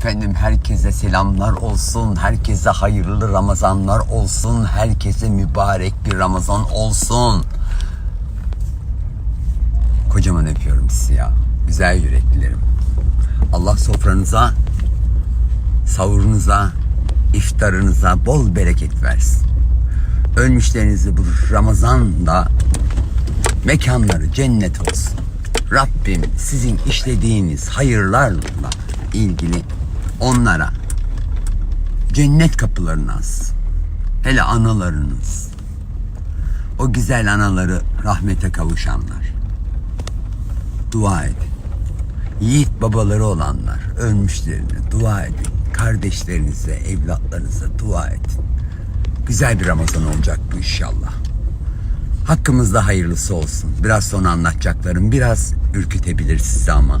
Efendim herkese selamlar olsun. Herkese hayırlı Ramazanlar olsun. Herkese mübarek bir Ramazan olsun. Kocaman öpüyorum sizi ya. Güzel yüreklilerim. Allah sofranıza, savurunuza, iftarınıza bol bereket versin. Ölmüşlerinizi bu Ramazan'da mekanları cennet olsun. Rabbim sizin işlediğiniz hayırlarla ilgili onlara cennet kapılarını açsın. Hele analarınız, o güzel anaları rahmete kavuşanlar. Dua edin. Yiğit babaları olanlar, ölmüşlerine dua edin. Kardeşlerinize, evlatlarınıza dua edin. Güzel bir Ramazan olacak bu inşallah. Hakkımızda hayırlısı olsun. Biraz sonra anlatacaklarım biraz ürkütebilir sizi ama